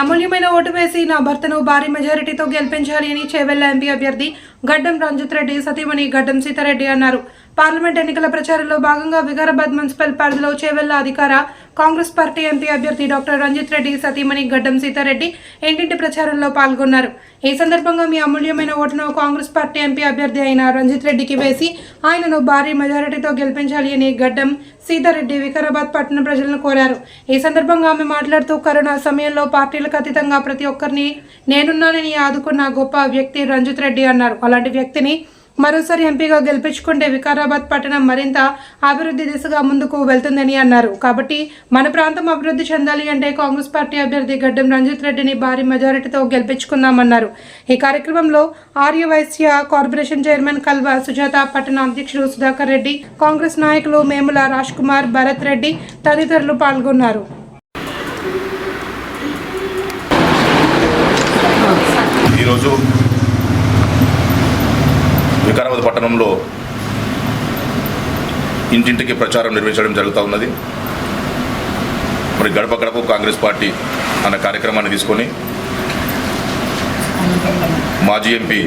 అమూల్యమైన ఓటు వేసి నా భర్తను భారీ మెజారిటీతో గెలిపించాలి అని చేవెళ్ళ ఎంపీ అభ్యర్థి గడ్డం రంజిత్ రెడ్డి సతీమణి గడ్డం సీతారెడ్డి అన్నారు. పార్లమెంట్ ఎన్నికల ప్రచారంలో భాగంగా వికారాబాద్ మున్సిపల్ పరిధిలో చేవెళ్ళ అధికార కాంగ్రెస్ పార్టీ ఎంపీ అభ్యర్థి డాక్టర్ రంజిత్ రెడ్డి సతీమణి గడ్డం సీతారెడ్డి ఇంటింటి ప్రచారంలో పాల్గొన్నారు. ఈ సందర్భంగా మీ అమూల్యమైన ఓటును కాంగ్రెస్ పార్టీ ఎంపీ అభ్యర్థి అయిన రంజిత్ రెడ్డికి వేసి ఆయనను భారీ మెజారిటీతో గెలిపించాలి అని గడ్డం సీతారెడ్డి వికారాబాద్ పట్టణ ప్రజలను కోరారు. ఈ సందర్భంగా ఆమె మాట్లాడుతూ కరోనా సమయంలో పార్టీలకు అతీతంగా ప్రతి ఒక్కరిని నేనున్నానని ఆదుకున్న గొప్ప వ్యక్తి రంజిత్ రెడ్డి అన్నారు. అలాంటి వ్యక్తిని మరోసారి ఎంపీగా గెలిపించుకుంటే వికారాబాద్ పట్టణం మరింత అభివృద్ధి దిశగా ముందుకు వెళ్తుందని అన్నారు. కాబట్టి మన ప్రాంతం అభివృద్ధి చెందాలి అంటే కాంగ్రెస్ పార్టీ అభ్యర్థి గడ్డం రంజిత్ రెడ్డిని భారీ మెజారిటీతో గెలిపించుకుందామన్నారు. ఈ కార్యక్రమంలో ఆర్య వైశ్య కార్పొరేషన్ చైర్మన్ కల్వ సుజాత పట్టణ అధ్యక్షుడు సుధాకర్ రెడ్డి కాంగ్రెస్ నాయకులు మేముల రాజ్ కుమార్ భరత్ రెడ్డి తదితరులు పాల్గొన్నారు. ఈరోజు వికారాబాద్ పట్టణంలో ఇంటింటికి ప్రచారం నిర్వహించడం జరుగుతూ ఉన్నది. మరి గడప గడప కాంగ్రెస్ పార్టీ అన్న కార్యక్రమాన్ని తీసుకొని మాజీ ఎంపీ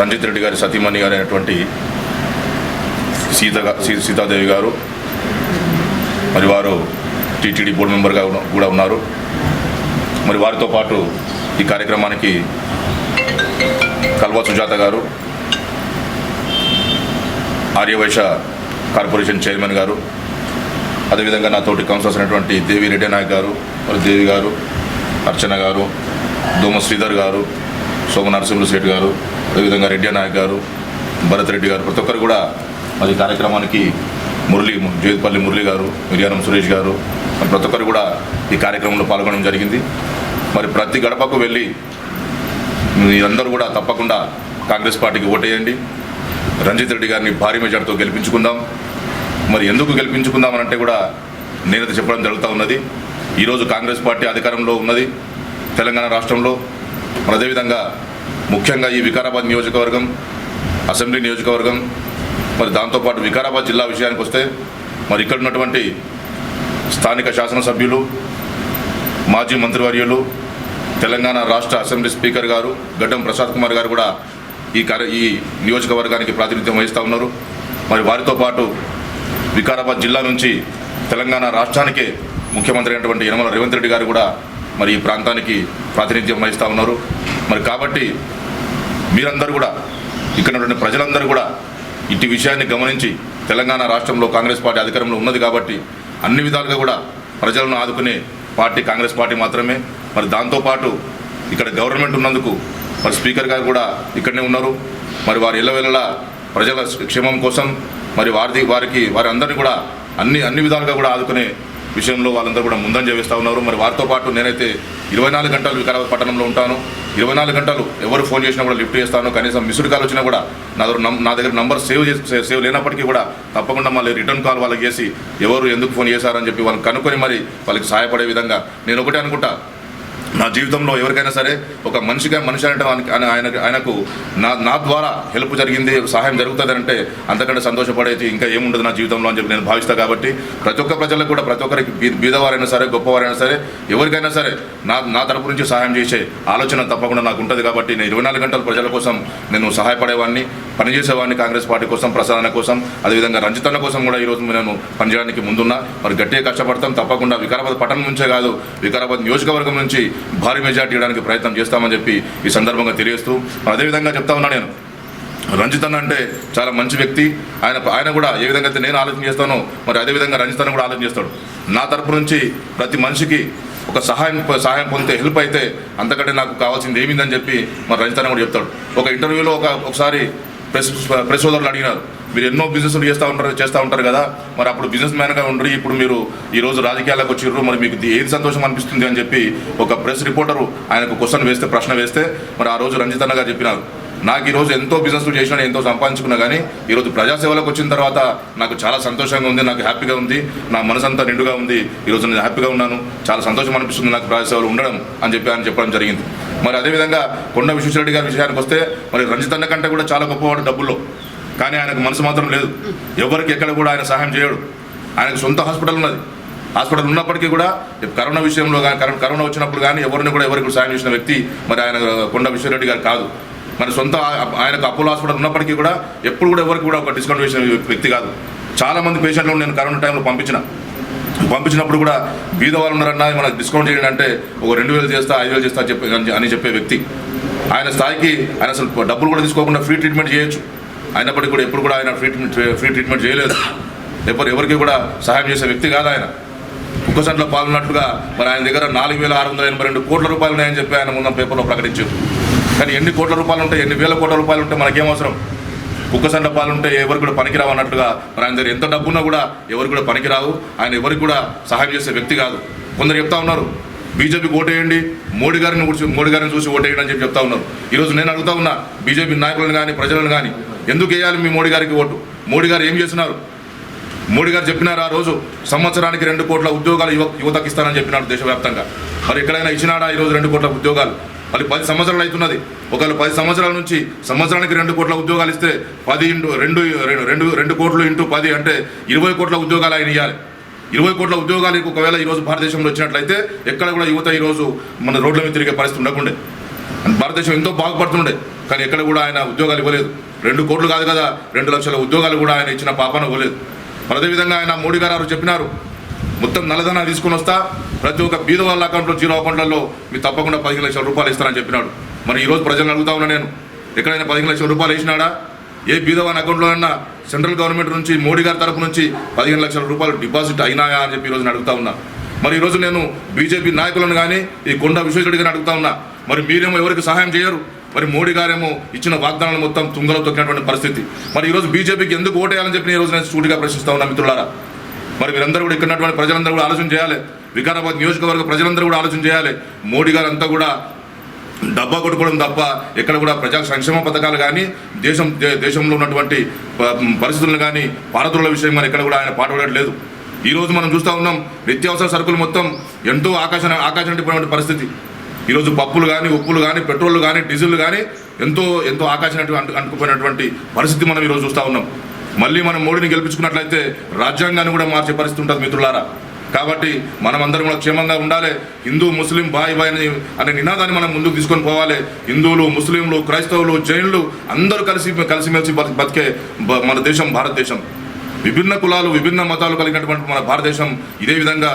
రంజిత్ రెడ్డి గారి సతీమణి గారు అయినటువంటి సీత సీ- సీతాదేవి గారు మరి వారు టీటీడీ బోర్డు మెంబర్గా ఉన్న- కూడా ఉన్నారు. మరి వారితో పాటు ఈ కార్యక్రమానికి కల్వా సుజాత గారు ఆర్యవైశ్య కార్పొరేషన్ చైర్మన్ గారు అదేవిధంగా నా తోటి కౌన్సిలర్స్ అయినటువంటి దేవి రెడ్డి నాయక్ గారు మరి దేవి గారు అర్చన గారు దోమ శ్రీధర్ గారు సోమ నరసింహ శెట్టి గారు అదేవిధంగా రెడ్డి నాయక్ గారు భరత్ రెడ్డి గారు ప్రతి ఒక్కరు కూడా మరి కార్యక్రమానికి మురళి జేదిపల్లి మురళి గారు మిర్యానం సురేష్ గారు ప్రతి ఒక్కరు కూడా ఈ కార్యక్రమంలో పాల్గొనడం జరిగింది. మరి ప్రతి గడపకు వెళ్ళి మీరందరూ కూడా తప్పకుండా కాంగ్రెస్ పార్టీకి ఓటేయండి. రంజిత్ రెడ్డి గారిని భారీ మెజార్టీతో గెలిపించుకుందాం. మరి ఎందుకు గెలిపించుకుందామనంటే కూడా నేనైతే చెప్పడం జరుగుతూ ఉన్నది. ఈరోజు కాంగ్రెస్ పార్టీ అధికారంలో ఉన్నది తెలంగాణ రాష్ట్రంలో. మరి అదేవిధంగా ముఖ్యంగా ఈ వికారాబాద్ నియోజకవర్గం అసెంబ్లీ నియోజకవర్గం మరి దాంతోపాటు వికారాబాద్ జిల్లా విషయానికి వస్తే మరి ఇక్కడ ఉన్నటువంటి స్థానిక శాసనసభ్యులు మాజీ మంత్రివర్యులు తెలంగాణ రాష్ట్ర అసెంబ్లీ స్పీకర్ గారు గడ్డం ప్రసాద్ కుమార్ గారు కూడా ఈ కార్య ఈ నియోజకవర్గానికి ప్రాతినిధ్యం వహిస్తూ ఉన్నారు. మరి వారితో పాటు వికారాబాద్ జిల్లా నుంచి తెలంగాణ రాష్ట్రానికే ముఖ్యమంత్రి అయినటువంటి యనమల రేవంత్ రెడ్డి గారు కూడా మరి ఈ ప్రాంతానికి ప్రాతినిధ్యం వహిస్తూ ఉన్నారు. మరి కాబట్టి మీరందరూ కూడా ఇక్కడ ఉన్నటువంటి ప్రజలందరూ కూడా ఇటు విషయాన్ని గమనించి తెలంగాణ రాష్ట్రంలో కాంగ్రెస్ పార్టీ అధికారంలో ఉన్నది కాబట్టి అన్ని విధాలుగా కూడా ప్రజలను ఆదుకునే పార్టీ కాంగ్రెస్ పార్టీ మాత్రమే. మరి దాంతోపాటు ఇక్కడ గవర్నమెంట్ ఉన్నందుకు మరి స్పీకర్ గారు కూడా ఇక్కడనే ఉన్నారు. మరి వారి ఇళ్ళ ప్రజల క్షేమం కోసం మరి వారి వారికి వారి అందరినీ కూడా అన్ని అన్ని విధాలుగా కూడా ఆదుకునే విషయంలో వాళ్ళందరూ కూడా ముందంజ వేస్తూ ఉన్నారు. మరి వారితో పాటు నేనైతే ఇరవై నాలుగు గంటలు వికారాబాద్ పట్టణంలో ఉంటాను. ఇరవై నాలుగు గంటలు ఎవరు ఫోన్ చేసినా కూడా లిఫ్ట్ చేస్తాను. కనీసం మిస్డ్ కాల్ వచ్చినా కూడా నా దగ్గర నా దగ్గర నంబర్ సేవ్ చేసి సేవ్ లేనప్పటికీ కూడా తప్పకుండా మళ్ళీ రిటర్న్ కాల్ వాళ్ళకి చేసి ఎవరు ఎందుకు ఫోన్ చేశారని చెప్పి వాళ్ళని కనుక్కొని మరి వాళ్ళకి సహాయపడే విధంగా నేను ఒకటే అనుకుంటా. నా జీవితంలో ఎవరికైనా సరే ఒక మనిషిగా మనిషి అంటే ఆయనకి- ఆయన ఆయనకు నా నా ద్వారా హెల్ప్ జరిగింది సహాయం జరుగుతుంది అంటే అంతకంటే సంతోషపడేది ఇంకా ఏముండదు నా జీవితంలో అని చెప్పి నేను భావిస్తాను కాబట్టి ప్రతి ఒక్క ప్రజలకు కూడా ప్రతి ఒక్కరికి బీదవారైనా సరే గొప్పవారైనా సరే ఎవరికైనా సరే నా నా తరపు నుంచి సహాయం చేసే ఆలోచన తప్పకుండా నాకు ఉంటుంది కాబట్టి నేను ఇరవై నాలుగు గంటలు ప్రజల కోసం నేను సహాయపడేవాడిని పనిచేసేవాడిని కాంగ్రెస్ పార్టీ కోసం ప్రసారణ కోసం అదేవిధంగా రంజితన్న కోసం కూడా ఈరోజు నేను పనిచేయడానికి ముందున్నా. మరి గట్టిగా కష్టపడతాం తప్పకుండా వికారాబాద్ పట్టణం నుంచే కాదు వికారాబాద్ నియోజకవర్గం నుంచి భారీ మెజార్టీ ఇవ్వడానికి ప్రయత్నం చేస్తామని చెప్పి ఈ సందర్భంగా తెలియజేస్తూ అదేవిధంగా చెప్తా ఉన్నా నేను రంజిత్ అన్న అంటే చాలా మంచి వ్యక్తి. ఆయన ఆయన కూడా ఏ విధంగా అయితే నేను ఆలోచన చేస్తానో మరి అదేవిధంగా రంజిత్ అన్న కూడా ఆలోచన చేస్తాడు. నా తరపు నుంచి ప్రతి మనిషికి ఒక సహాయం సహాయం పొందితే హెల్ప్ అయితే అంతకంటే నాకు కావాల్సింది ఏమిందని చెప్పి మరి రంజిత్ అన్న కూడా చెప్తాడు. ఒక ఇంటర్వ్యూలో ఒక ఒకసారి ప్రెస్ ప్రెస్ సోదరులు అడిగినారు. మీరు ఎన్నో బిజినెస్లు చేస్తూ ఉంటారు చేస్తూ ఉంటారు కదా. మరి అప్పుడు బిజినెస్ మ్యాన్గా ఉండి ఇప్పుడు మీరు ఈరోజు రాజకీయాలకు వచ్చిర్రు మరి మీకు ఏది సంతోషం అనిపిస్తుంది అని చెప్పి ఒక ప్రెస్ రిపోర్టరు ఆయనకు క్వశ్చన్ వేస్తే ప్రశ్న వేస్తే మరి ఆ రోజు రంజిత్ అన్న గారు చెప్పినారు. నాకు ఈరోజు ఎంతో బిజినెస్ చేసినా ఎంతో సంపాదించుకున్నా కానీ ఈరోజు ప్రజాసేవలకు వచ్చిన తర్వాత నాకు చాలా సంతోషంగా ఉంది నాకు హ్యాపీగా ఉంది నా మనసంతా నిండుగా ఉంది ఈరోజు నేను హ్యాపీగా ఉన్నాను చాలా సంతోషం అనిపిస్తుంది నాకు ప్రజాసేవలు ఉండడం అని చెప్పి ఆయన చెప్పడం జరిగింది. మరి అదేవిధంగా కొండ విశ్వేశ్వరరెడ్డి గారి విషయానికి వస్తే మరి రంజితన్న కంటే కూడా చాలా గొప్పవాడు డబ్బుల్లో. కానీ ఆయనకు మనసు మాత్రం లేదు. ఎవరికి ఎక్కడ కూడా ఆయన సహాయం చేయడు. ఆయనకు సొంత హాస్పిటల్ ఉన్నది. హాస్పిటల్ ఉన్నప్పటికీ కూడా కరోనా విషయంలో కానీ కరోనా వచ్చినప్పుడు కానీ ఎవరిని కూడా ఎవరికి సాయం చేసిన వ్యక్తి మరి ఆయన కొండ విశ్వరెడ్డి గారు కాదు. మరి సొంత ఆయనకు అపోలో హాస్పిటల్ ఉన్నప్పటికీ కూడా ఎప్పుడు కూడా ఎవరికి కూడా ఒక డిస్కౌంట్ చేసిన వ్యక్తి కాదు. చాలా మంది పేషెంట్లను నేను కరోనా టైంలో పంపించిన. పంపించినప్పుడు కూడా బీద వాళ్ళు ఉన్నారన్నా మనకు డిస్కౌంట్ చేయండి అంటే ఒక రెండు వేలు చేస్తా ఐదు వేలు చేస్తా చెప్పే అని చెప్పే వ్యక్తి. ఆయన స్థాయికి ఆయన అసలు డబ్బులు కూడా తీసుకోకుండా ఫ్రీ ట్రీట్మెంట్ చేయొచ్చు. అయినప్పటికీ కూడా ఎప్పుడు కూడా ఆయన ట్రీట్మెంట్ ఫ్రీ ట్రీట్మెంట్ చేయలేదు. ఎవరు ఎవరికి కూడా సహాయం చేసే వ్యక్తి కాదు ఆయన. కుక్కసంట్లో పాల్గొన్నట్టుగా మరి ఆయన దగ్గర నాలుగు వేల ఆరు వందల ఎనభై రెండు కోట్ల రూపాయలు ఉన్నాయని చెప్పి ఆయన ముందు పేపర్లో ప్రకటించారు. కానీ ఎన్ని కోట్ల రూపాయలు ఉంటాయి ఎన్ని వేల కోట్ల రూపాయలు ఉంటే మనకేం అవసరం? కుక్కసండ పాలు ఉంటే ఎవరు కూడా పనికిరావు అన్నట్టుగా మరి ఆయన దగ్గర ఎంత డబ్బున్నా కూడా ఎవరు కూడా పనికిరావు. ఆయన ఎవరికి కూడా సహాయం చేసే వ్యక్తి కాదు. కొందరు చెప్తా ఉన్నారు బీజేపీకి ఓటేయండి మోడీ గారిని మోడీ గారిని చూసి ఓటేయండి అని చెప్పి చెప్తా ఉన్నారు. ఈరోజు నేను అడుగుతా ఉన్నా బీజేపీ నాయకులను కానీ ప్రజలను కానీ ఎందుకు వేయాలి మీ మోడీ గారికి ఓటు? మోడీ గారు ఏం చేస్తున్నారు? మోడీ గారు చెప్పినారు ఆ రోజు సంవత్సరానికి రెండు కోట్ల ఉద్యోగాలు యువ యువతకు ఇస్తానని చెప్పినాడు దేశవ్యాప్తంగా. మరి ఎక్కడైనా ఇచ్చినాడా ఈరోజు రెండు కోట్ల ఉద్యోగాలు? మరి పది సంవత్సరాలు అవుతున్నది. ఒకవేళ పది సంవత్సరాల నుంచి సంవత్సరానికి రెండు కోట్ల ఉద్యోగాలు ఇస్తే పది ఇంటూ రెండు రెండు రెండు రెండు కోట్లు ఇంటూ పది అంటే ఇరవై కోట్ల ఉద్యోగాలు ఆయన ఇవ్వాలి ఇరవై కోట్ల ఉద్యోగాలు ఒకవేళ ఈరోజు భారతదేశంలో వచ్చినట్లయితే ఎక్కడ కూడా యువత ఈరోజు మన రోడ్ల మీద తిరిగే పరిస్థితి ఉండకుండే. భారతదేశం ఎంతో బాగుపడుతుండే కానీ ఎక్కడ కూడా ఆయన ఉద్యోగాలు ఇవ్వలేదు. రెండు కోట్లు కాదు కదా రెండు లక్షల ఉద్యోగాలు కూడా ఆయన ఇచ్చిన పాపన పోలేదు మరి అదేవిధంగా ఆయన మోడీ గారు చెప్పినారు మొత్తం నల్లధన తీసుకొని వస్తా ప్రతి ఒక్క బీద వాళ్ళ అకౌంట్లో జీరో అకౌంట్లలో మీరు తప్పకుండా పదిహేను లక్షల రూపాయలు ఇస్తానని చెప్పినాడు. మరి ఈరోజు ప్రజలను అడుగుతా ఉన్నా నేను ఎక్కడైనా పదిహేను లక్షల రూపాయలు వేసినాడా? ఏ బీదవాని అకౌంట్లో అయినా సెంట్రల్ గవర్నమెంట్ నుంచి మోడీ గారి తరపు నుంచి పదిహేను లక్షల రూపాయలు డిపాజిట్ అయినాయా? అని చెప్పి ఈరోజు అడుగుతా ఉన్నా. మరి ఈరోజు నేను బీజేపీ నాయకులను కానీ ఈ కొండ విశ్వేశ్వరుడి గారిని అడుగుతా ఉన్నా. మరి మీరేమో ఎవరికి సహాయం చేయరు? మరి మోడీ గారేమో ఇచ్చిన వాగ్దానాలు మొత్తం తుంగలో తొక్కినటువంటి పరిస్థితి. మరి ఈరోజు బీజేపీకి ఎందుకు ఓటేయాలని చెప్పి ఈ రోజు నేను సూటిగా ప్రశ్నిస్తా ఉన్నా మిత్రులారా? మరి మీరందరూ కూడా ఇక్కడ ప్రజలందరూ కూడా ఆలోచన చేయాలి. వికారాబాద్ నియోజకవర్గ ప్రజలందరూ కూడా ఆలోచన చేయాలి. మోడీ గారు అంతా కూడా డబ్బా కొట్టుకోవడం తప్ప ఎక్కడ కూడా ప్రజా సంక్షేమ పథకాలు కానీ దేశం దే- దేశంలో ఉన్నటువంటి పరిస్థితులను కానీ పారతుల విషయం కానీ ఎక్కడ కూడా ఆయన పాటుపడట్లేదు ఈరోజు మనం చూస్తూ ఉన్నాం నిత్యావసర సరుకులు మొత్తం ఎంతో ఆకాశ ఆకాశం పరిస్థితి. ఈరోజు పప్పులు కానీ ఉప్పులు కానీ పెట్రోల్ కానీ డీజిల్ కానీ ఎంతో ఎంతో ఆకాశమైనటువంటి అంటు అంటుకుపోయినటువంటి పరిస్థితి మనం ఈరోజు చూస్తూ ఉన్నాం. మళ్ళీ మనం మోడీని గెలిపించుకున్నట్లయితే రాజ్యాంగాన్ని కూడా మార్చే పరిస్థితి ఉంటుంది మిత్రులారా. కాబట్టి మనమందరం కూడా క్షేమంగా ఉండాలి. హిందూ ముస్లిం బాయ్ బాయ్ అని అనే నినాదాన్ని మనం ముందుకు తీసుకొని పోవాలి. హిందువులు ముస్లింలు క్రైస్తవులు జైన్లు అందరూ కలిసి కలిసిమెలిసి బతికే బ- మన దేశం భారతదేశం. విభిన్న కులాలు విభిన్న మతాలు కలిగినటువంటి మన భారతదేశం ఇదే విధంగా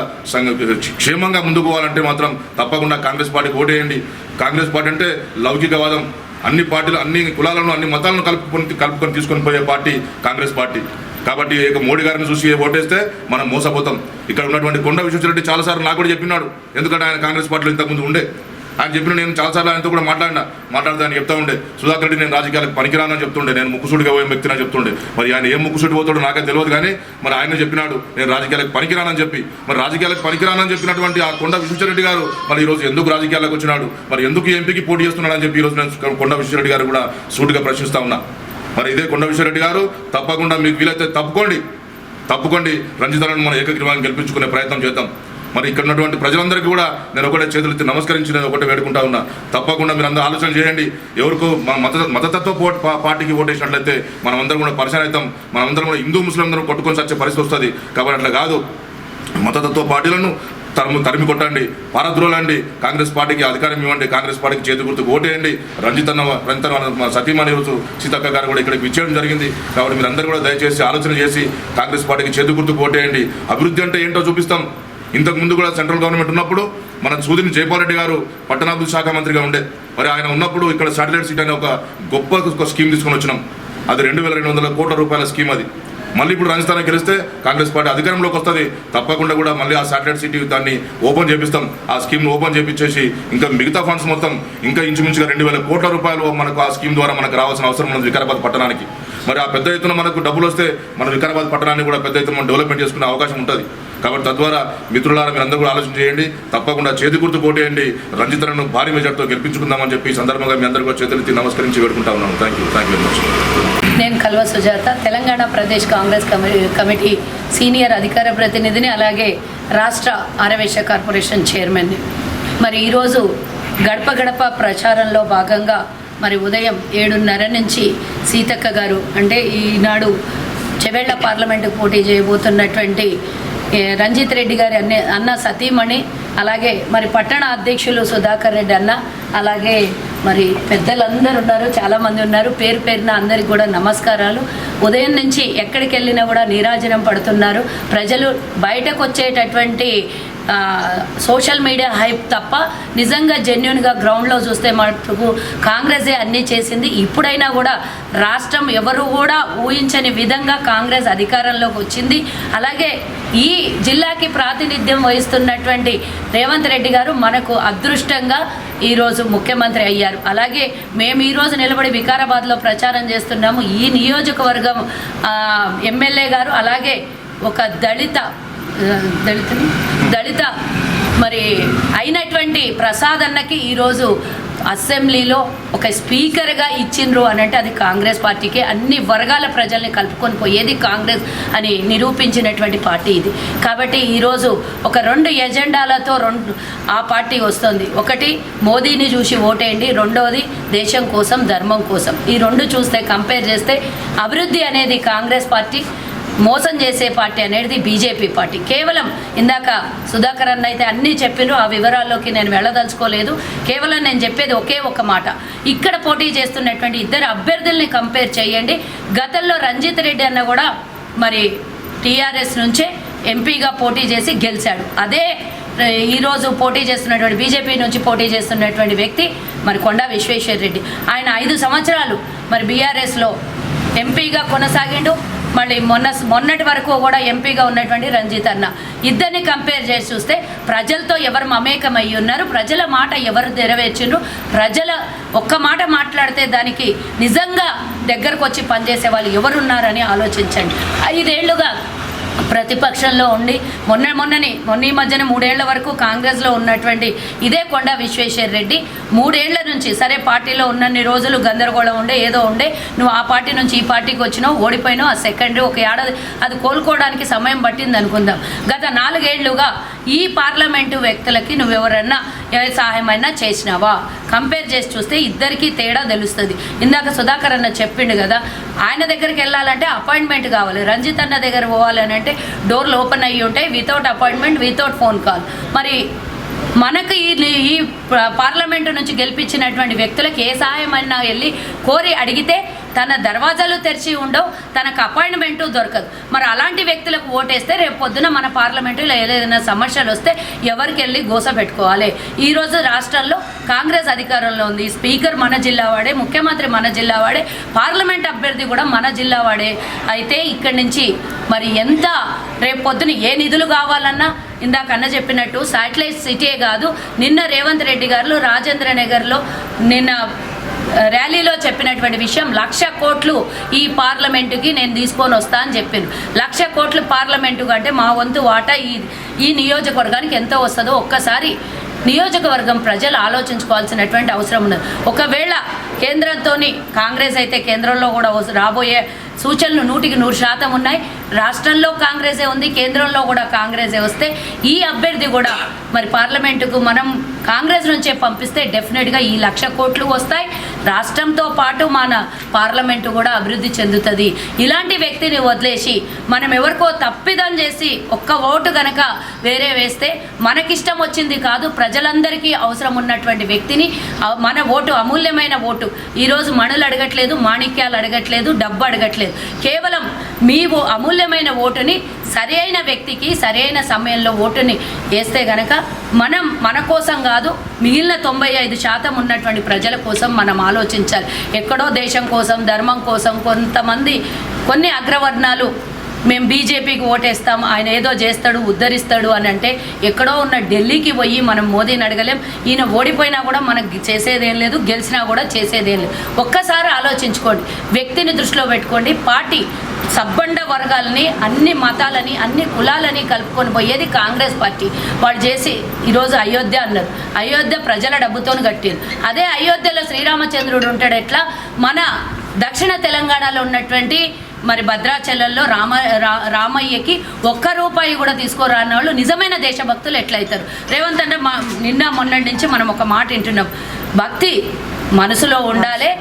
క్షేమంగా ముందుకు పోవాలంటే మాత్రం తప్పకుండా కాంగ్రెస్ పార్టీకి ఓటేయండి. కాంగ్రెస్ పార్టీ అంటే లౌకికవాదం. అన్ని పార్టీలు అన్ని కులాలను అన్ని మతాలను కలుపుకొని కలుపుకొని తీసుకొని పోయే పార్టీ కాంగ్రెస్ పార్టీ. కాబట్టి ఇక మోడీ గారిని చూసి ఓటేస్తే మనం మోసపోతాం. ఇక్కడ ఉన్నటువంటి కొండ విశ్వేశ్వరరెడ్డి చాలాసార్లు నాకు కూడా చెప్పినాడు. ఎందుకంటే ఆయన కాంగ్రెస్ పార్టీలో ఇంతకుముందు ఉండే. ఆయన చెప్పిన నేను చాలాసార్లు ఆయనతో కూడా మాట్లాడినా. మాట్లాడితే ఆయన చెప్తా ఉండే సుధాకర్ రెడ్డి నేను రాజకీయాలకు పనికిరానని చెప్తుండే. నేను ముక్కుసూటిగా పోయే వ్యక్తిని అని చెప్తుండే. మరి ఆయన ఏం ముక్కుసూటి పోతాడో నాకే తెలియదు కానీ మరి ఆయన చెప్పినాడు నేను రాజకీయాలకు పనికిరానని చెప్పి. మరి రాజకీయాలకు పనికిరానని చెప్పినటువంటి ఆ కొండ విశ్వేశ్వరరెడ్డి గారు మరి ఈరోజు ఎందుకు రాజకీయాలకు వచ్చినాడు? మరి ఎందుకు ఎంపీకి పోటీ చేస్తున్నాడని చెప్పి ఈరోజు నేను కొండ విశ్వరెడ్డి గారు కూడా సూటిగా ప్రశ్నిస్తా ఉన్నా. మరి ఇదే కొండ విశ్వరెడ్డి గారు తప్పకుండా మీకు వీలైతే తప్పుకోండి. తప్పుకోండి. రంజితాలను మనం ఏకగ్రీవాన్ని గెలిపించుకునే ప్రయత్నం చేద్దాం. మరి ఇక్కడ ఉన్నటువంటి ప్రజలందరికీ కూడా నేను ఒకటే చేతులెత్తి నమస్కరించి నేను ఒకటే వేడుకుంటా ఉన్నా. తప్పకుండా మీరు అందరూ ఆలోచన చేయండి. ఎవరికో మన మత మతతత్వ పో- పార్టీకి ఓటేసినట్లయితే మనం అందరం కూడా పరిచయం అవుతాం. మనం అందరం కూడా హిందూ ముస్లిం అందరం కొట్టుకొని వచ్చే పరిస్థితి వస్తుంది. కాబట్టి అట్లా కాదు. మతతత్వ పార్టీలను తరుము తరిమి కొట్టండి. పారద్రోలండి. కాంగ్రెస్ పార్టీకి అధికారం ఇవ్వండి. కాంగ్రెస్ పార్టీకి చేతి గుర్తుకు ఓటేయండి. రంజితన్న రంజితన్న సతీమణి రోజు సీతక్క గారు కూడా ఇక్కడికి విచ్చేయడం జరిగింది. కాబట్టి మీరు అందరూ కూడా దయచేసి ఆలోచన చేసి కాంగ్రెస్ పార్టీకి చేతి గుర్తుకు ఓటేయండి. అభివృద్ధి అంటే ఏంటో చూపిస్తాం. ఇంతకు ముందు కూడా సెంట్రల్ గవర్నమెంట్ ఉన్నప్పుడు మన సూదిని జైపాల్రెడ్డి గారు పట్టణాభివృద్ధి శాఖ మంత్రిగా ఉండే. మరి ఆయన ఉన్నప్పుడు ఇక్కడ శాటిలైట్ సిటీ అనే ఒక గొప్ప స్కీమ్ తీసుకొని వచ్చినాం. అది రెండు వేల రెండు వందల కోట్ల రూపాయల స్కీమ్ అది. మళ్ళీ ఇప్పుడు రాజస్థానం గెలిస్తే కాంగ్రెస్ పార్టీ అధికారంలోకి వస్తుంది. తప్పకుండా కూడా మళ్ళీ ఆ శాటిలైట్ సిటీ దాన్ని ఓపెన్ చేపిస్తాం. ఆ స్కీమ్ను ఓపెన్ చేపించేసి ఇంకా మిగతా ఫండ్స్ మొత్తం ఇంకా ఇంచుమించుగా రెండు వేల కోట్ల రూపాయలు మనకు ఆ స్కీమ్ ద్వారా మనకు రావాల్సిన అవసరం ఉన్నది వికారాబాద్ పట్టణానికి. మరి ఆ పెద్ద ఎత్తున మనకు డబ్బులు వస్తే మన వికారాబాద్ పట్టణాన్ని కూడా పెద్ద ఎత్తున మనం డెవలప్మెంట్ చేసుకునే అవకాశం ఉంటుంది. కాబట్టి తద్వారా మిత్రులారా మీరు అందరూ కూడా ఆలోచన చేయండి. తప్పకుండా చేతి గుర్తు పోటేయండి. రంజితలను భారీ మెజార్టీతో గెలిపించుకుందామని చెప్పి ఈ సందర్భంగా మీ అందరికీ కూడా చేతులెత్తి నమస్కరించి వేడుకుంటా ఉన్నాను thank you thank you very much నేను కల్వ సుజాత తెలంగాణ ప్రదేశ్ కాంగ్రెస్ కమి- కమిటీ సీనియర్ అధికార ప్రతినిధిని అలాగే రాష్ట్ర ఆరవేశ కార్పొరేషన్ చైర్మన్ని మరి ఈరోజు గడప గడప ప్రచారంలో భాగంగా మరి ఉదయం ఏడున్నర నుంచి సీతక్క గారు అంటే ఈనాడు చెవెళ్ళ పార్లమెంటు పోటీ చేయబోతున్నటువంటి రంజిత్ రెడ్డి గారి అన్న అన్న సతీమణి అలాగే మరి పట్టణ అధ్యక్షులు సుధాకర్ రెడ్డి అన్న అలాగే మరి పెద్దలందరూ ఉన్నారు చాలామంది ఉన్నారు. పేరు పేరున అందరికి కూడా నమస్కారాలు. ఉదయం నుంచి ఎక్కడికి వెళ్ళినా కూడా నీరాజనం పడుతున్నారు. ప్రజలు బయటకు వచ్చేటటువంటి సోషల్ మీడియా హైప్ తప్ప నిజంగా జెన్యున్గా గ్రౌండ్లో చూస్తే మటుకు కాంగ్రెసే అన్నీ చేసింది. ఇప్పుడైనా కూడా రాష్ట్రం ఎవరు కూడా ఊహించని విధంగా కాంగ్రెస్ అధికారంలోకి వచ్చింది. అలాగే ఈ జిల్లాకి ప్రాతినిధ్యం వహిస్తున్నటువంటి రేవంత్ రెడ్డి గారు మనకు అదృష్టంగా ఈరోజు ముఖ్యమంత్రి అయ్యారు. అలాగే మేము ఈరోజు నిలబడి వికారాబాద్లో ప్రచారం చేస్తున్నాము. ఈ నియోజకవర్గం ఎమ్మెల్యే గారు అలాగే ఒక దళిత దళిత దళిత. మరి అయినటువంటి ప్రసాద్ అన్నకి ఈరోజు అసెంబ్లీలో ఒక స్పీకర్గా ఇచ్చిండ్రు అని అంటే అది కాంగ్రెస్ పార్టీకి అన్ని వర్గాల ప్రజల్ని కలుపుకొని పోయేది కాంగ్రెస్ అని నిరూపించినటువంటి పార్టీ ఇది. కాబట్టి ఈరోజు ఒక రెండు ఎజెండాలతో రెండు ఆ పార్టీ వస్తుంది. ఒకటి మోదీని చూసి ఓటేయండి రెండవది దేశం కోసం ధర్మం కోసం. ఈ రెండు చూస్తే కంపేర్ చేస్తే అభివృద్ధి అనేది కాంగ్రెస్ పార్టీ మోసం చేసే పార్టీ అనేది బీజేపీ పార్టీ. కేవలం ఇందాక సుధాకర్ అన్న అయితే అన్నీ చెప్పిన ఆ వివరాల్లోకి నేను వెళ్ళదలుచుకోలేదు. కేవలం నేను చెప్పేది ఒకే ఒక మాట. ఇక్కడ పోటీ చేస్తున్నటువంటి ఇద్దరు అభ్యర్థుల్ని కంపేర్ చేయండి. గతంలో రంజిత్ రెడ్డి అన్న కూడా మరి టీఆర్ఎస్ నుంచే ఎంపీగా పోటీ చేసి గెలిచాడు. అదే ఈరోజు పోటీ చేస్తున్నటువంటి బీజేపీ నుంచి పోటీ చేస్తున్నటువంటి వ్యక్తి మరి కొండా విశ్వేశ్వర రెడ్డి. ఆయన ఐదు సంవత్సరాలు మరి బీఆర్ఎస్లో ఎంపీగా కొనసాగిండు. మళ్ళీ మొన్న మొన్నటి వరకు కూడా ఎంపీగా ఉన్నటువంటి రంజిత్ అన్న. ఇద్దరిని కంపేర్ చేసి చూస్తే ప్రజలతో ఎవరు మమేకమై ఉన్నారు ప్రజల మాట ఎవరు నెరవేర్చిండ్రు ప్రజల ఒక్క మాట మాట్లాడితే దానికి నిజంగా దగ్గరకు వచ్చి పనిచేసే వాళ్ళు ఎవరున్నారని ఆలోచించండి. ఐదేళ్ళుగా ప్రతిపక్షంలో ఉండి మొన్న మొన్నని మొన్న ఈ మధ్యన మూడేళ్ళ వరకు కాంగ్రెస్లో ఉన్నటువంటి ఇదే కొండ విశ్వేశ్వర రెడ్డి మూడేళ్ళ నుంచి సరే పార్టీలో ఉన్నన్ని రోజులు గందరగోళం ఉండే ఏదో ఉండే నువ్వు ఆ పార్టీ నుంచి ఈ పార్టీకి వచ్చినావు ఓడిపోయినావు ఆ సెకండరీ ఒక ఏడాది అది కోలుకోవడానికి సమయం పట్టింది అనుకుందాం. గత నాలుగేళ్ళుగా ఈ పార్లమెంటు వ్యక్తులకి నువ్వెవరన్నా ఏ సహాయమైనా చేసినావా? కంపేర్ చేసి చూస్తే ఇద్దరికీ తేడా తెలుస్తుంది. ఇందాక సుధాకర్ అన్న చెప్పిండు కదా ఆయన దగ్గరికి వెళ్ళాలంటే అపాయింట్మెంట్ కావాలి రంజిత్ అన్న దగ్గర పోవాలని అంటే డోర్లు ఓపెన్ అయ్యి ఉంటాయి without appointment without phone call మరి మనకు ఈ ఈ పార్లమెంటు నుంచి గెలిపించినటువంటి వ్యక్తులకు ఏ సహాయం అయినా వెళ్ళి కోరి అడిగితే తన దర్వాజాలు తెరిచి ఉండవు తనకు అపాయింట్మెంటు దొరకదు. మరి అలాంటి వ్యక్తులకు ఓటేస్తే రేపు పొద్దున మన పార్లమెంటులో ఏదైనా సమస్యలు వస్తే ఎవరికి వెళ్ళి గోస పెట్టుకోవాలి. ఈరోజు రాష్ట్రంలో కాంగ్రెస్ అధికారంలో ఉంది. స్పీకర్ మన జిల్లా వాడే ముఖ్యమంత్రి మన జిల్లా వాడే పార్లమెంట్ అభ్యర్థి కూడా మన జిల్లా వాడే. అయితే ఇక్కడి నుంచి మరి ఎంత రేపు పొద్దున ఏ నిధులు కావాలన్నా ఇందాక అన్న చెప్పినట్టు శాటిలైట్ సిటీయే కాదు నిన్న రేవంత్ రెడ్డి గారు రాజేంద్ర నగర్లో నిన్న ర్యాలీలో చెప్పినటువంటి విషయం లక్ష కోట్లు ఈ పార్లమెంటుకి నేను తీసుకొని వస్తా అని చెప్పాను లక్ష కోట్లు పార్లమెంటు అంటే మా వంతు వాటా ఈ ఈ నియోజకవర్గానికి ఎంత వస్తుందో ఒక్కసారి నియోజకవర్గం ప్రజలు ఆలోచించుకోవాల్సినటువంటి అవసరం ఉన్నది. ఒకవేళ కేంద్రంతో కాంగ్రెస్ అయితే కేంద్రంలో కూడా రాబోయే సూచనలు నూటికి నూరు శాతం ఉన్నాయి. రాష్ట్రంలో కాంగ్రెసే ఉంది కేంద్రంలో కూడా కాంగ్రెసే వస్తే ఈ అభ్యర్థి కూడా మరి పార్లమెంటుకు మనం కాంగ్రెస్ నుంచే పంపిస్తే డెఫినెట్గా ఈ లక్ష కోట్లు వస్తాయి. రాష్ట్రంతో పాటు మన పార్లమెంటు కూడా అభివృద్ధి చెందుతుంది. ఇలాంటి వ్యక్తిని వదిలేసి మనం ఎవరికో తప్పిదం చేసి ఒక్క ఓటు గనక వేరే వేస్తే మనకిష్టం వచ్చింది కాదు ప్రజలందరికీ అవసరం ఉన్నటువంటి వ్యక్తిని మన ఓటు అమూల్యమైన ఓటు ఈరోజు మణులు అడగట్లేదు మాణిక్యాలు అడగట్లేదు డబ్బు అడగట్లేదు. కేవలం మీ అమూల్యమైన ఓటుని సరైన వ్యక్తికి సరైన సమయంలో ఓటుని వేస్తే గనక మనం మన కోసం కాదు మిగిలిన తొంభై ఐదు శాతం ఉన్నటువంటి ప్రజల కోసం మనం ఆలోచించాలి. ఎక్కడో దేశం కోసం ధర్మం కోసం కొంతమంది కొన్ని అగ్రవర్ణాలు మేము బీజేపీకి ఓటేస్తాం ఆయన ఏదో చేస్తాడు ఉద్ధరిస్తాడు అని అంటే ఎక్కడో ఉన్న ఢిల్లీకి పోయి మనం మోదీని అడగలేం. ఈయన ఓడిపోయినా కూడా మనకు చేసేదేం లేదు గెలిచినా కూడా చేసేదేం లేదు. ఒక్కసారి ఆలోచించుకోండి. వ్యక్తిని దృష్టిలో పెట్టుకోండి. పార్టీ సబ్బండ వర్గాలని అన్ని మతాలని అన్ని కులాలని కలుపుకొని పోయేది కాంగ్రెస్ పార్టీ. వాళ్ళు చేసి ఈరోజు అయోధ్య అన్నారు. అయోధ్య ప్రజల డబ్బుతో కట్టింది అదే అయోధ్యలో శ్రీరామచంద్రుడు ఉంటాడు ఎట్లా? మన దక్షిణ తెలంగాణలో ఉన్నటువంటి మరి భద్రాచలంలో రామ రా- రామయ్యకి ఒక్క రూపాయి కూడా తీసుకోరాని వాళ్ళు నిజమైన దేశభక్తులు ఎట్లయితారు? రేవంత్ అంటే మా నిన్న మొన్నటి నుంచి మనం ఒక మాట వింటున్నాం. భక్తి మనసులో ఉండాలి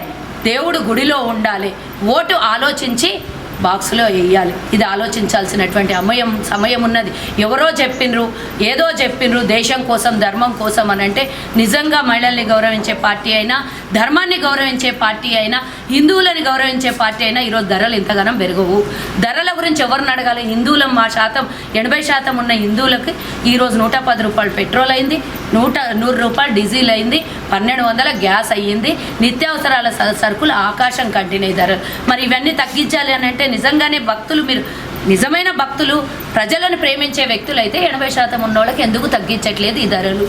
దేవుడు గుడిలో ఉండాలి. ఓటు ఆలోచించి బాక్స్లో వేయాలి ఇది ఆలోచించాల్సినటువంటి అమయం సమయం ఉన్నది. ఎవరో చెప్పిండ్రు ఏదో చెప్పిండ్రు దేశం కోసం ధర్మం కోసం అని అంటే నిజంగా మహిళల్ని గౌరవించే పార్టీ అయినా ధర్మాన్ని గౌరవించే పార్టీ అయినా హిందువులని గౌరవించే పార్టీ అయినా ఈరోజు ధరలు ఇంతగానం పెరగవు. ధరల గురించి ఎవరిని అడగాలి? హిందువుల మా శాతం ఎనభై శాతం ఉన్న హిందువులకి ఈరోజు నూట పది రూపాయలు పెట్రోల్ అయింది నూట నూరు రూపాయలు డీజిల్ అయింది పన్నెండు వందల గ్యాస్ అయ్యింది నిత్యావసరాల స- సరుకులు ఆకాశం కంటిన్యూ ధరలు. మరి ఇవన్నీ తగ్గించాలి అని అంటే నిజంగానే భక్తులు మీరు నిజమైన భక్తులు ప్రజలను ప్రేమించే వ్యక్తులు అయితే ఎనభై శాతం ఉన్న వాళ్ళకి ఎందుకు తగ్గించట్లేదు ఈ ధరలు?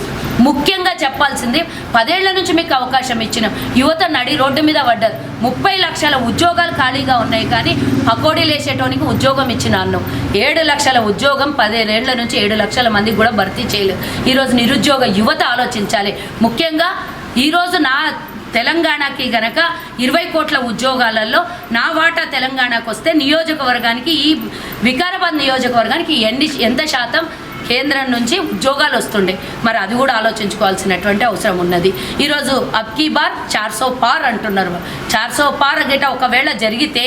ముఖ్యంగా చెప్పాల్సింది పదేళ్ళ నుంచి మీకు అవకాశం ఇచ్చిన యువత నడి రోడ్డు మీద పడ్డారు. ముప్పై లక్షల ఉద్యోగాలు ఖాళీగా ఉన్నాయి కానీ పకోడీలు వేసేటోనికి ఉద్యోగం ఇచ్చిన అన్నం. ఏడు లక్షల ఉద్యోగం పదిహేనేళ్ళ నుంచి ఏడు లక్షల మందికి కూడా భర్తీ చేయలేదు. ఈరోజు నిరుద్యోగ యువత ఆలోచించాలి. ముఖ్యంగా ఈరోజు నా తెలంగాణకి గనక ఇరవై కోట్ల ఉద్యోగాలలో నా వాటా తెలంగాణకు వస్తే నియోజకవర్గానికి ఈ వికారాబాద్ నియోజకవర్గానికి ఎన్ని ఎంత శాతం కేంద్రం నుంచి ఉద్యోగాలు వస్తుండే? మరి అది కూడా ఆలోచించుకోవాల్సినటువంటి అవసరం ఉన్నది. ఈరోజు అబ్కీ బార్ చార్సో పార్ అంటున్నారు. చార్సో పార్ గిట ఒకవేళ జరిగితే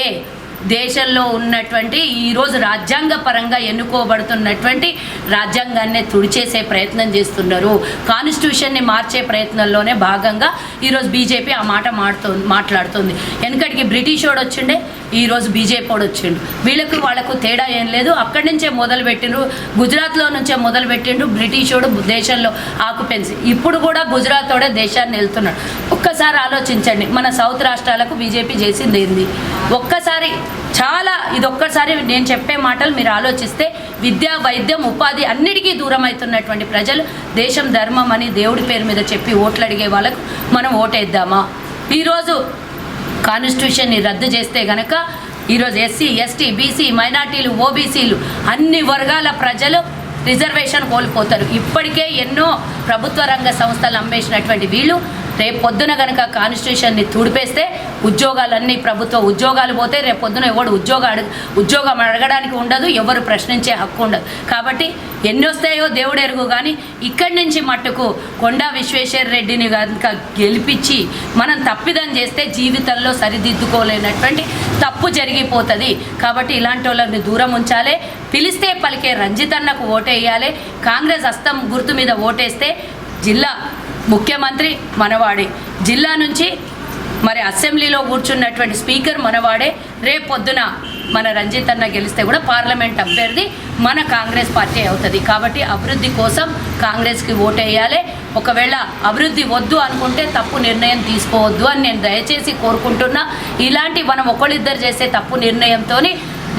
దేశంలో ఉన్నటువంటి ఈరోజు రాజ్యాంగ పరంగా ఎన్నుకోబడుతున్నటువంటి రాజ్యాంగాన్ని తుడిచేసే ప్రయత్నం చేస్తున్నారు. కాన్స్టిట్యూషన్ని మార్చే ప్రయత్నంలోనే భాగంగా ఈరోజు బీజేపీ ఆ మాట మాడుతు మాట్లాడుతుంది. వెనకటికి బ్రిటిష్ వాడు వచ్చిండే ఈరోజు బీజేపీ వాడు వచ్చిండు. వీళ్ళకు వాళ్ళకు తేడా ఏం లేదు. అక్కడి నుంచే మొదలు పెట్టిండ్రు. గుజరాత్లో నుంచే మొదలు పెట్టిండ్రు బ్రిటిషోడు దేశంలో ఆకుపెన్సీ ఇప్పుడు కూడా గుజరాత్ తోడే దేశాన్ని వెళ్తున్నాడు. ఒక్కసారి ఆలోచించండి. మన సౌత్ రాష్ట్రాలకు బీజేపీ చేసింది ఏంది? ఒక్కసారి చాలా ఇది ఒక్కసారి నేను చెప్పే మాటలు మీరు ఆలోచిస్తే విద్య వైద్యం ఉపాధి అన్నిటికీ దూరం అవుతున్నటువంటి ప్రజలు దేశం ధర్మం అని దేవుడి పేరు మీద చెప్పి ఓట్లు అడిగే వాళ్ళకు మనం ఓటేద్దామా? ఈరోజు కాన్స్టిట్యూషన్ని రద్దు చేస్తే గనక ఈరోజు ఎస్సీ ఎస్టీ బీసీ మైనార్టీలు ఓబీసీలు అన్ని వర్గాల ప్రజలు రిజర్వేషన్ కోల్పోతారు. ఇప్పటికే ఎన్నో ప్రభుత్వ రంగ సంస్థలు అమ్మేసినటువంటి వీళ్ళు రేపు పొద్దున గనక కాన్స్టిట్యూషన్ని తుడిపేస్తే ఉద్యోగాలన్నీ ప్రభుత్వ ఉద్యోగాలు పోతే రేపు పొద్దున ఎవడు ఉద్యోగం అడగ ఉద్యోగం అడగడానికి ఉండదు ఎవరు ప్రశ్నించే హక్కు ఉండదు. కాబట్టి ఎన్ని వస్తాయో దేవుడు ఎరుగు కానీ ఇక్కడి నుంచి మట్టుకు కొండా విశ్వేశ్వర రెడ్డిని కనుక గెలిపించి మనం తప్పిదం చేస్తే జీవితంలో సరిదిద్దుకోలేనటువంటి తప్పు జరిగిపోతుంది. కాబట్టి ఇలాంటి వాళ్ళని దూరం ఉంచాలి. పిలిస్తే పలికే రంజితన్నకు ఓటేయాలి. కాంగ్రెస్ హస్తం గుర్తు మీద ఓటేస్తే జిల్లా ముఖ్యమంత్రి మనవాడి. జిల్లా నుంచి మరి అసెంబ్లీలో కూర్చున్నటువంటి స్పీకర్ మనవాడే రేపు పొద్దున మన రంజిత్ అన్న గెలిస్తే కూడా పార్లమెంట్ అభ్యర్థి మన కాంగ్రెస్ పార్టీ అవుతుంది. కాబట్టి అభివృద్ధి కోసం కాంగ్రెస్కి ఓటేయాలి. ఒకవేళ అభివృద్ధి వద్దు అనుకుంటే తప్పు నిర్ణయం తీసుకోవద్దు అని నేను దయచేసి కోరుకుంటున్నా. ఇలాంటి మనం ఒకళ్ళిద్దరు చేసే తప్పు నిర్ణయంతో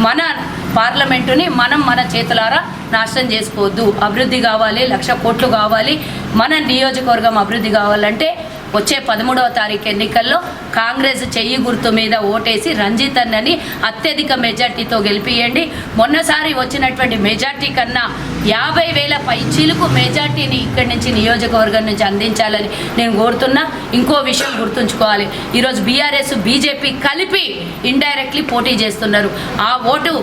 మన పార్లమెంటుని మనం మన చేతులారా నాశనం చేసుకోవద్దు. అభివృద్ధి కావాలి లక్ష కోట్లు కావాలి. మన నియోజకవర్గం అభివృద్ధి కావాలంటే వచ్చే పదమూడవ తారీఖు ఎన్నికల్లో కాంగ్రెస్ చెయ్యి గుర్తు మీద ఓటేసి రంజిత్ అన్నని అత్యధిక మెజార్టీతో గెలిపియండి. మొన్నసారి వచ్చినటువంటి మెజార్టీ కన్నా యాభై వేల పై చిలుకు మెజార్టీని ఇక్కడి నుంచి నియోజకవర్గం నుంచి అందించాలని నేను కోరుతున్నా. ఇంకో విషయం గుర్తుంచుకోవాలి. ఈరోజు బీఆర్ఎస్ బీజేపీ కలిపి ఇండైరెక్ట్లీ పోటీ చేస్తున్నారు. ఆ ఓటు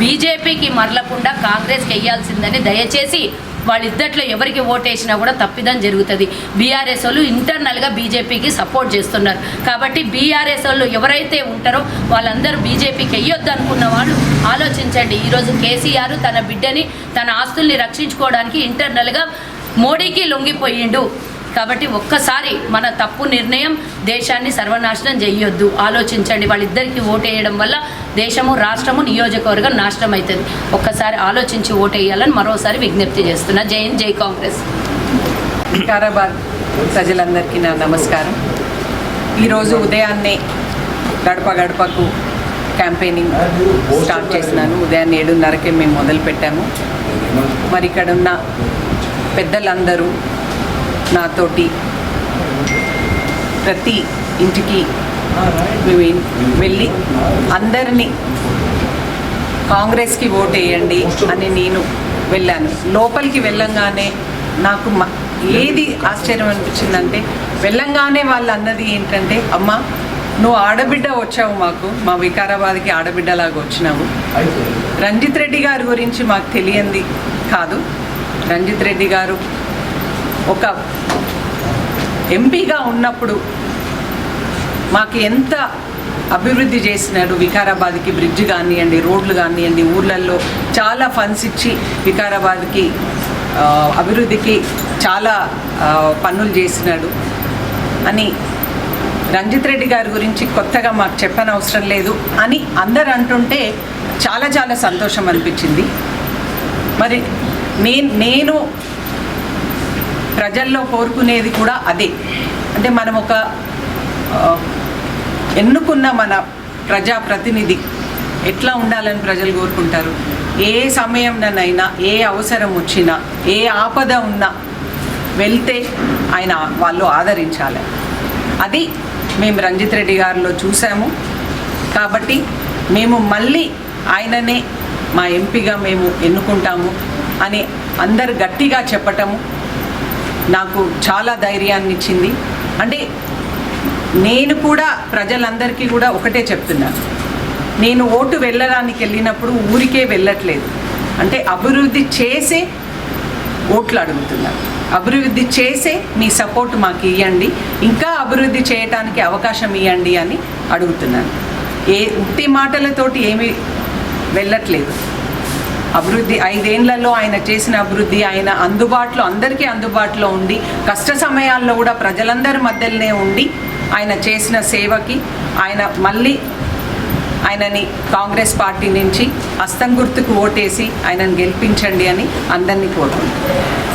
బీజేపీకి మరలకుండా కాంగ్రెస్కి వేయాల్సిందని దయచేసి వాళ్ళిద్దట్లో ఎవరికి ఓటేసినా కూడా తప్పిదం జరుగుతుంది. బీఆర్ఎస్ వాళ్ళు ఇంటర్నల్గా బీజేపీకి సపోర్ట్ చేస్తున్నారు. కాబట్టి బీఆర్ఎస్ వాళ్ళు ఎవరైతే ఉంటారో వాళ్ళందరూ బీజేపీకి వెయ్యొద్దు అనుకున్న వాళ్ళు ఆలోచించండి. ఈరోజు కేసీఆర్ తన బిడ్డని తన ఆస్తుల్ని రక్షించుకోవడానికి ఇంటర్నల్గా మోడీకి లొంగిపోయిండు. కాబట్టి ఒక్కసారి మన తప్పు నిర్ణయం దేశాన్ని సర్వనాశనం చేయొద్దు. ఆలోచించండి. వాళ్ళిద్దరికీ ఓటేయడం వల్ల దేశము రాష్ట్రము నియోజకవర్గం నాశనం అవుతుంది ఒక్కసారి ఆలోచించి ఓటేయాలని మరోసారి విజ్ఞప్తి చేస్తున్నా. జై హింద్ జై కాంగ్రెస్. వికారాబాద్ ప్రజలందరికీ నా నమస్కారం. ఈరోజు ఉదయాన్నే గడప గడపకు క్యాంపెయినింగ్ స్టార్ట్ చేసినాను. ఉదయాన్నే ఏడున్నరకే మేము మొదలుపెట్టాము మరి ఇక్కడున్న పెద్దలందరూ నాతోటి ప్రతి ఇంటికి మేము వెళ్ళి అందరినీ కాంగ్రెస్కి ఓట్ వేయండి అని నేను వెళ్ళాను. లోపలికి వెళ్ళంగానే నాకు ఏది ఆశ్చర్యం అనిపించిందంటే వెళ్ళంగానే వాళ్ళు అన్నది ఏంటంటే అమ్మ నువ్వు ఆడబిడ్డ వచ్చావు మాకు మా వికారాబాద్కి ఆడబిడ్డలాగా వచ్చినావు. రంజిత్ రెడ్డి గారి గురించి మాకు తెలియంది కాదు. రంజిత్ రెడ్డి గారు ఒక ఎంపీగా ఉన్నప్పుడు మాకు ఎంత అభివృద్ధి చేసినాడు వికారాబాద్కి బ్రిడ్జ్ కానివ్వండి రోడ్లు కానివ్వండి ఊర్లల్లో చాలా ఫండ్స్ ఇచ్చి వికారాబాద్కి అభివృద్ధికి చాలా పనులు చేసినాడు. అని రంజిత్ రెడ్డి గారి గురించి కొత్తగా మాకు చెప్పనవసరం లేదు అని అందరు అంటుంటే చాలా చాలా సంతోషం అనిపించింది. మరి నేను నేను ప్రజల్లో కోరుకునేది కూడా అదే. అంటే మనం ఒక ఎన్నుకున్న మన ప్రజాప్రతినిధి ఎట్లా ఉండాలని ప్రజలు కోరుకుంటారు? ఏ సమయంలోనైనా ఏ అవసరం వచ్చినా ఏ ఆపద ఉన్నా వెళ్తే ఆయన వాళ్ళు ఆదరించాలి. అది మేము రంజిత్ రెడ్డి గారిలో చూసాము. కాబట్టి మేము మళ్ళీ ఆయననే మా ఎంపీగా మేము ఎన్నుకుంటాము అని అందరు గట్టిగా చెప్పటము నాకు చాలా ధైర్యాన్ని ఇచ్చింది అంటే నేను కూడా ప్రజలందరికీ కూడా ఒకటే చెప్తున్నాను. నేను ఓటు వెళ్ళడానికి వెళ్ళినప్పుడు ఊరికే వెళ్ళట్లేదు. అంటే అభివృద్ధి చేసే ఓట్లు అడుగుతున్నాను అభివృద్ధి చేసే మీ సపోర్ట్ మాకు ఇవ్వండి ఇంకా అభివృద్ధి చేయటానికి అవకాశం ఇవ్వండి అని అడుగుతున్నాను. ఏ ఉత్తి మాటలతోటి ఏమి వెళ్ళట్లేదు. అభివృద్ధి ఐదేళ్ళలో ఆయన చేసిన అభివృద్ధి ఆయన అందుబాటులో అందరికీ అందుబాటులో ఉండి కష్ట సమయాల్లో కూడా ప్రజలందరి మధ్యలోనే ఉండి ఆయన చేసిన సేవకి ఆయన మళ్ళీ ఆయనని కాంగ్రెస్ పార్టీ నుంచి హస్తం గుర్తుకు ఓటేసి ఆయనను గెలిపించండి అని అందరినీ కోరుకుంటున్నాను